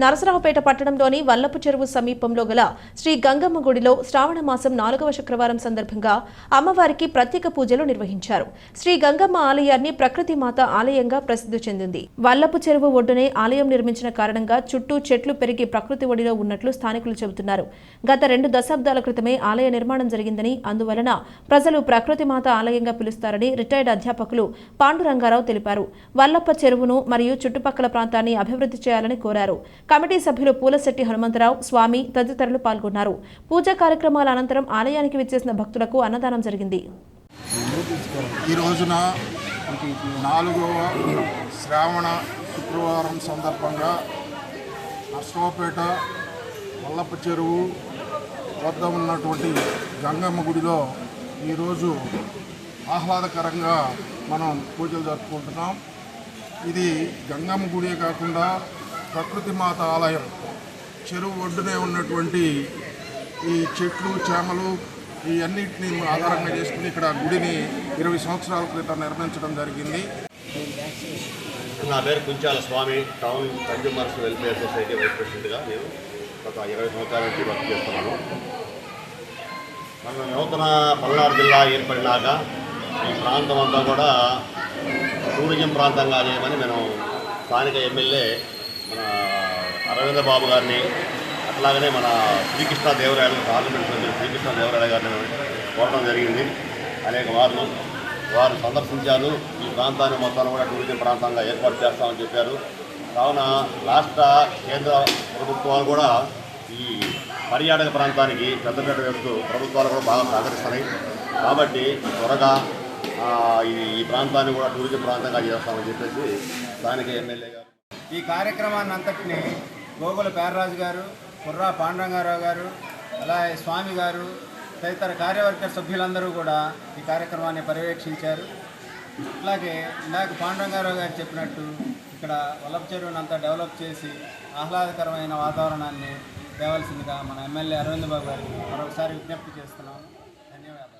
నరసరావుపేట పట్టణంలోని వల్లపు చెరువు సమీపంలో గల శ్రీ గంగమ్మ గుడిలో శ్రావణ మాసం నాలుగవ శుక్రవారం సందర్భంగా అమ్మవారికి ప్రత్యేక పూజలు నిర్వహించారు. శ్రీ గంగమ్మ ఆలయాన్ని ప్రకృతి మాత ఆలయంగా ప్రసిద్ధి చెందింది. వల్లపు చెరువు ఒడ్డునే ఆలయం నిర్మించిన కారణంగా చుట్టూ చెట్లు పెరిగి ప్రకృతి ఒడిలో ఉన్నట్లు స్థానికులు చెబుతున్నారు. గత రెండు దశాబ్దాల క్రితమే ఆలయ నిర్మాణం జరిగిందని అందువలన ప్రజలు ప్రకృతి మాత ఆలయంగా పిలుస్తారని రిటైర్డ్ అధ్యాపకులు పాండురంగారావు తెలిపారు. వల్లప్ప చెరువును మరియు చుట్టుపక్కల ప్రాంతాన్ని అభివృద్ధి చేయాలని కోరారు. కమిటీ సభ్యులు పూలశెట్టి హనుమంతరావు స్వామి తదితరులు పాల్గొన్నారు. పూజా కార్యక్రమాల అనంతరం ఆలయానికి విచ్చేసిన భక్తులకు అన్నదానం జరిగింది. ఈ రోజున నాలుగవ శ్రావణ శుక్రవారం సందర్భంగా నర్సరావుపేట వల్లప్ప చెరువు వద్ద ఉన్నటువంటి గంగమ్మ గుడిలో ఈరోజు ఆహ్లాదకరంగా మనం పూజలు జరుపుకుంటున్నాం. ఇది గంగమ్మ గుడే కాకుండా ప్రకృతి మాత ఆలయం చెరువు ఒడ్డునే ఉన్నటువంటి ఈ చెట్లు చేమలు ఈ అన్నింటినీ ఆధారంగా చేసుకుని ఇక్కడ గుడిని ఇరవై సంవత్సరాల క్రితం నిర్మించడం జరిగింది. నా పేరు Kunchala Swamy town consumers welfare society vice ప్రెసిడెంట్గా నేను గత ఇరవై సంవత్సరాల నుంచి వర్క్ చేస్తున్నాను. మన నూతన పల్నాడు జిల్లా ఏర్పడినాక ఈ ప్రాంతం అంతా కూడా టూరిజం ప్రాంతంగా చేయమని మేము స్థానిక ఎమ్మెల్యే మన అరవింద బాబు గారిని అట్లాగనే మన శ్రీకృష్ణ దేవరాయలు పార్లమెంట్ సభ్యులు శ్రీకృష్ణ దేవరాయ గారిని కోరడం జరిగింది. అనేక మార్లు వారు సందర్శించారు. ఈ ప్రాంతాన్ని మొత్తాన్ని కూడా టూరిజం ప్రాంతంగా ఏర్పాటు చేస్తామని చెప్పారు. కావున రాష్ట్ర కేంద్ర ప్రభుత్వాలు కూడా ఈ పర్యాటక ప్రాంతానికి పెద్దపేట వేస్తూ ప్రభుత్వాలు కూడా బాగా సహకరిస్తున్నాయి. కాబట్టి త్వరగా ఈ ఈ ప్రాంతాన్ని కూడా టూరిజం ప్రాంతంగా చేస్తామని చెప్పేసి స్థానిక ఎమ్మెల్యే గారు ఈ కార్యక్రమాన్ని అంతటిని గోగుల పేర్రాజు గారు కుర్రా పాండరంగారావు గారు అలాగే స్వామి గారు తదితర కార్యవర్గ సభ్యులందరూ కూడా ఈ కార్యక్రమాన్ని పర్యవేక్షించారు. అలాగే ఇందాక పాండరంగారావు గారు చెప్పినట్టు ఇక్కడ వల్లభ చెరువునంతా డెవలప్ చేసి ఆహ్లాదకరమైన వాతావరణాన్ని తేవాల్సిందిగా మన ఎమ్మెల్యే అరవింద్ బాబు గారికి మరొకసారి విజ్ఞప్తి చేస్తున్నాం. ధన్యవాదాలు.